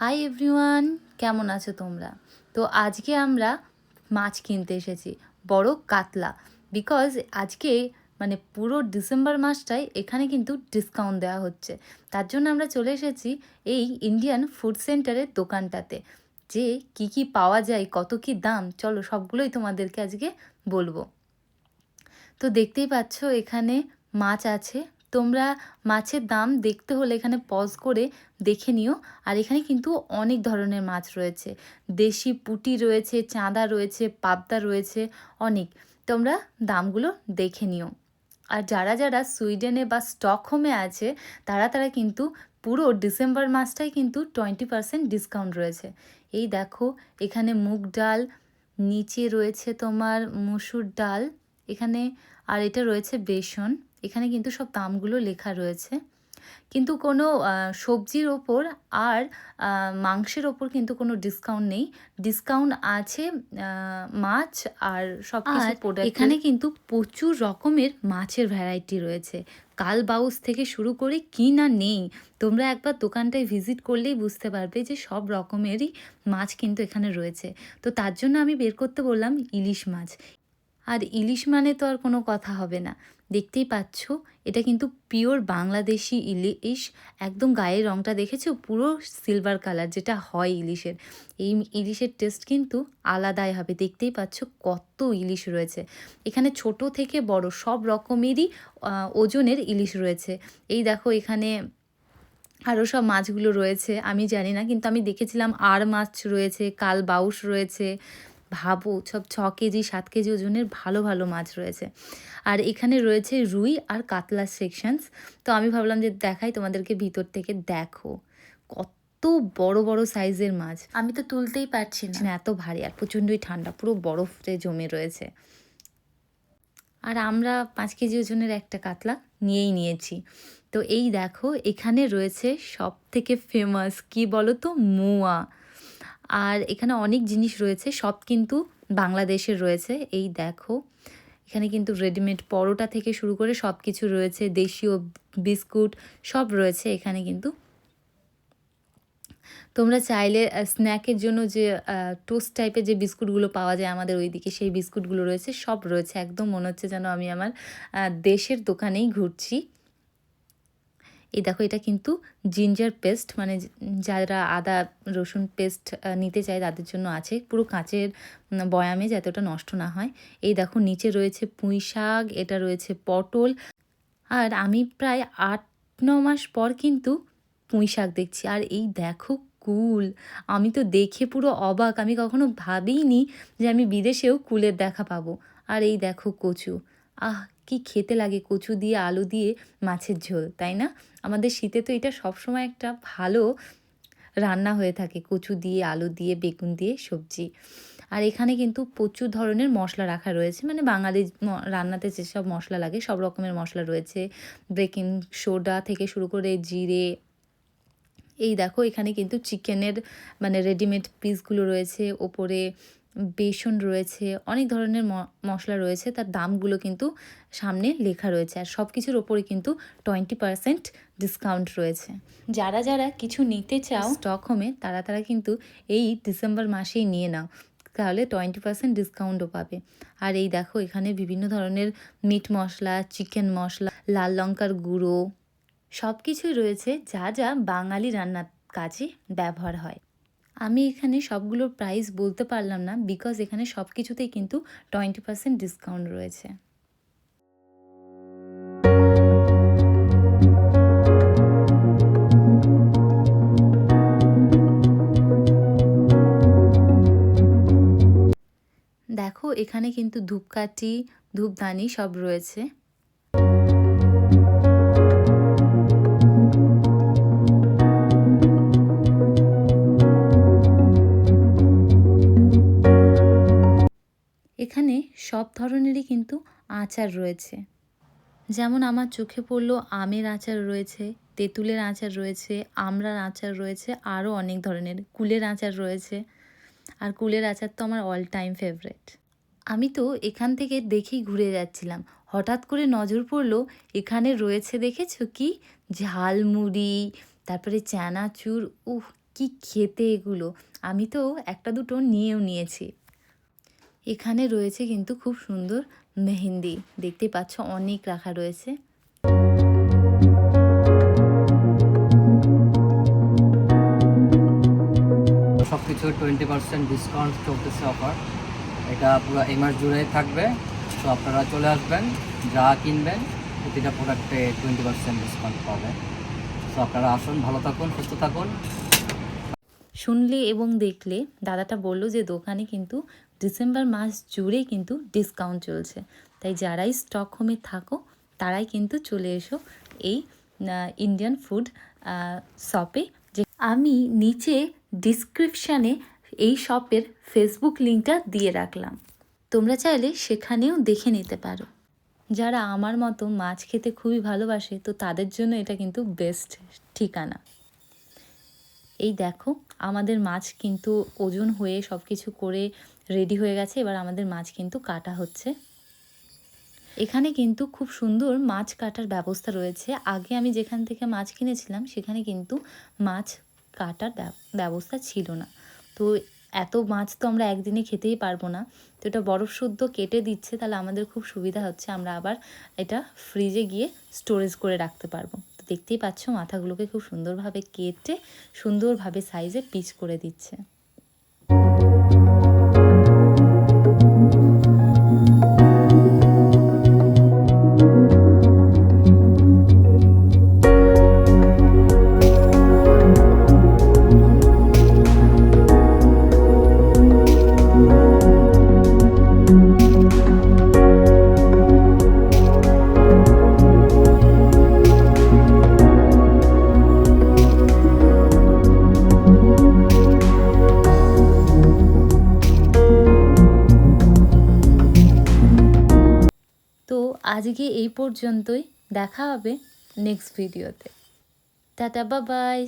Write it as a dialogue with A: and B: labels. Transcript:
A: Hi everyone কেমন আছো তোমরা? তো আজকে আমরা মাছ কিনতে এসেছি, বড় কাতলা। বিকজ আজকে মানে পুরো ডিসেম্বর মাসটাই এখানে কিন্তু ডিসকাউন্ট দেওয়া হচ্ছে। তার জন্য আমরা চলে এসেছি এই ইন্ডিয়ান ফুড সেন্টারের দোকানটাতে। যে কি কি পাওয়া যায়, কত কি দাম, চলো সবগুলোই তোমাদেরকে আজকে বলব। তো দেখতেই পাচ্ছ এখানে মাছ আছে। তোমরা মাছের দাম দেখতে হলে এখানে পজ করে দেখে নিও। আর এখানে কিন্তু অনেক ধরনের মাছ রয়েছে। দেশি পুঁটি রয়েছে, চাঁদা রয়েছে, পাবদা রয়েছে, অনেক। তোমরা দামগুলো দেখে নিও। আর যারা যারা সুইডেনে বা স্টকহোমে আছে, তারা তারা কিন্তু পুরো ডিসেম্বর মাসটাই কিন্তু টোয়েন্টি পার্সেন্ট ডিসকাউন্ট রয়েছে। এই দেখো, এখানে মুগ ডাল, নিচে রয়েছে তোমার মুসুর ডাল, এখানে আর এটা রয়েছে বেসন। এখানে কিন্তু সব দামগুলো লেখা রয়েছে। কিন্তু কোনো সবজির ওপর আর মাংসের ওপর কিন্তু কোনো ডিসকাউন্ট নেই। ডিসকাউন্ট আছে মাছ আর সব কিছু প্রোডাক্ট এখানে কিন্তু প্রচুর রকমের মাছের ভ্যারাইটি রয়েছে। কাল বাউস থেকে শুরু করে কি না নেই তোমরা একবার দোকানটায় ভিজিট করলেই বুঝতে পারবে যে সব রকমেরই মাছ কিন্তু এখানে রয়েছে। তো তার জন্য আমি বের করতে বললাম ইলিশ মাছ। আর ইলিশ মানে তো আর কোনো কথা হবে না। দেখতেই পাচ্ছ, এটা কিন্তু পিওর বাংলাদেশি ইলিশ। একদম গায়ের রংটা দেখেছ? পুরো সিলভার কালার, যেটা হয় ইলিশের। এই ইলিশের টেস্ট কিন্তু আলাদাই হবে। দেখতেই পাচ্ছ কত ইলিশ রয়েছে। এখানে ছোট থেকে বড় সব রকমেরই ওজনের ইলিশ রয়েছে। এই দেখো এখানে আরও সব মাছগুলো রয়েছে। আমি জানি না, কিন্তু আমি দেখেছিলাম আর মাছ রয়েছে কাল বাউস রয়েছে। ভাবো সব ছ কেজি সাত কেজি ওজনের ভালো ভালো মাছ রয়েছে। আর এখানে রয়েছে রুই আর কাতলা সেকশনস তো আমি ভাবলাম যে দেখাই তোমাদেরকে ভিতর থেকে দেখো কত বড় বড় সাইজের মাছ। আমি তো তুলতেই পারছি না। এত ভারী আর প্রচণ্ডই ঠান্ডা পুরো বরফে জমে রয়েছে। আর আমরা পাঁচ কেজি ওজনের একটা কাতলা নিয়েই নিয়েছি। তো এই দেখো এখানে রয়েছে সব থেকে ফেমাস কি বলো তো মুয়া। আর এখানে অনেক জিনিস রয়েছে, সব কিন্তু বাংলাদেশের রয়েছে। এই দেখো, এখানে কিন্তু রেডিমেড পরোটা থেকে শুরু করে সব কিছু রয়েছে, দেশীয় বিস্কুট সব রয়েছে এখানে কিন্তু। তোমরা চাইলে স্ন্যাকের জন্য যে টোস্ট টাইপের যে বিস্কুটগুলো পাওয়া যায় আমাদের ওইদিকে, সেই বিস্কুটগুলো রয়েছে, সব রয়েছে। একদম মনে হচ্ছে যেন আমি আমার দেশের দোকানেই ঘুরছি। এই দেখো, এটা কিন্তু জিঞ্জার পেস্ট মানে যারা আদা, রসুন পেস্ট নিতে চায় তাদের জন্য আছে। পুরো কাঁচের বয়ামে যাতে ওটা নষ্ট না হয়। এই দেখো, নিচে রয়েছে পুঁই শাক, এটা রয়েছে পটল। আর আমি প্রায় আট, ন মাস পর কিন্তু পুঁই শাক দেখছি। আর এই দেখো, কুল। আমি তো দেখে পুরো অবাক। আমি কখনো ভাবিনি যে আমি বিদেশেও কুলের দেখা পাবো। আর এই দেখো, কচু। আহ, কি খেতে লাগে? কচু দিয়ে, আলু দিয়ে মাছের ঝোল, তাই না? আমাদের শীতে তো এটা সবসময় একটা ভালো রান্না হয়ে থাকে, কচু দিয়ে, আলু দিয়ে, বেগুন দিয়ে, সবজি। আর এখানে কিন্তু প্রচুর ধরনের মশলা রাখা রয়েছে মানে বাঙালি রান্নাতে যেসব মশলা লাগে, সব রকমের মশলা রয়েছে। বেকিং সোডা থেকে শুরু করে জিরে। এই দেখো, এখানে কিন্তু চিকেনের মানে রেডিমেড পিসগুলো রয়েছে, ওপরে বেসন রয়েছে, অনেক ধরনের মশলা রয়েছে, তার দামগুলো কিন্তু সামনে লেখা রয়েছে আর সব কিছুর ওপরে কিন্তু টোয়েন্টি পারসেন্ট ডিসকাউন্ট রয়েছে। যারা যারা কিছু নিতে চাও স্টকহোমে তারা তারা কিন্তু এই ডিসেম্বর মাসেই নিয়ে নাও, তাহলে টোয়েন্টি পার্সেন্ট ডিসকাউন্টও পাবে। আর এই দেখো, এখানে বিভিন্ন ধরনের মিট মশলা চিকেন মশলা, লাল লঙ্কার গুঁড়ো সব কিছুই রয়েছে, যা যা বাঙালি রান্নার কাজে ব্যবহার হয়। আমি এখানে সবগুলোর প্রাইস বলতে পারলাম না বিকজ এখানে সব কিছুতেই কিন্তু টোয়েন্টি পার্সেন্ট ডিসকাউন্ট রয়েছে। দেখো এখানে কিন্তু ধূপকাঠি, ধূপদানি সব রয়েছে। এখানে সব ধরনেরই কিন্তু আচার রয়েছে। যেমন আমার চোখে পড়ল আমের আচার রয়েছে, তেঁতুলের আচার রয়েছে, আমড়ার আচার রয়েছে, আরও অনেক ধরনের কুলের আচার রয়েছে। আর কুলের আচার তো আমার অল টাইম ফেভারেট আমি তো এখান থেকে দেখেই ঘুরে যাচ্ছিলাম। হঠাৎ করে নজর পড়ল, এখানে রয়েছে দেখেছ কি? ঝালমুড়ি, তারপরে চানাচুর, উহ, কি খেতে এগুলো। আমি তো একটা দুটো নিয়েও নিয়েছি। এখানে রয়েছে কিন্তু খুব সুন্দর মেহেন্দি। দেখতে পাচ্ছ অনেক রাখা রয়েছে।
B: সব কিছু টোয়েন্টি পার্সেন্ট ডিসকাউন্ট চলতেছে অফার এটা পুরো এই মাস জুড়েই থাকবে। তো আপনারা চলে আসবেন, যা কিনবেন, প্রতিটা প্রোডাক্টে টোয়েন্টি পার্সেন্ট ডিসকাউন্ট পাবেন। তো আপনারা আসুন, ভালো থাকুন, সুস্থ থাকুন।
A: শুনলে এবং দেখলে দাদাটা বলল যে দোকানে কিন্তু ডিসেম্বর মাস জুড়ে কিন্তু ডিসকাউন্ট চলছে। তাই যারাই স্টক হোমে থাকো, তারাই কিন্তু চলে এসো এই ইন্ডিয়ান ফুড শপে যে আমি নিচে ডিসক্রিপশানে এই শপের ফেসবুক লিঙ্কটা দিয়ে রাখলাম। তোমরা চাইলে সেখানেও দেখে নিতে পারো। যারা আমার মতো মাছ খেতে খুবই ভালোবাসে, তো তাদের জন্য এটা কিন্তু বেস্ট ঠিকানা। এই দেখো, আমাদের মাছ কিন্তু ওজন হয়ে সব কিছু করে রেডি হয়ে গেছে, এবার আমাদের মাছ কিন্তু কাটা হচ্ছে। এখানে কিন্তু খুব সুন্দর মাছ কাটার ব্যবস্থা রয়েছে। আগে আমি যেখান থেকে মাছ কিনেছিলাম, সেখানে কিন্তু মাছ কাটার ব্যবস্থা ছিল না। তো এত মাছ তো আমরা একদিনে খেতেই পারব না। তো এটা বরফ শুদ্ধ কেটে দিচ্ছে, তাহলে আমাদের খুব সুবিধা হচ্ছে, আমরা আবার এটা ফ্রিজে গিয়ে স্টোরেজ করে রাখতে পারব। তো দেখতেই পাচ্ছ, মাথাগুলোকে খুব সুন্দরভাবে কেটে সুন্দরভাবে সাইজে পিচ করে দিচ্ছে। আজকে এই পর্যন্তই। দেখা হবে নেক্সট ভিডিওতে টাটা বা বাই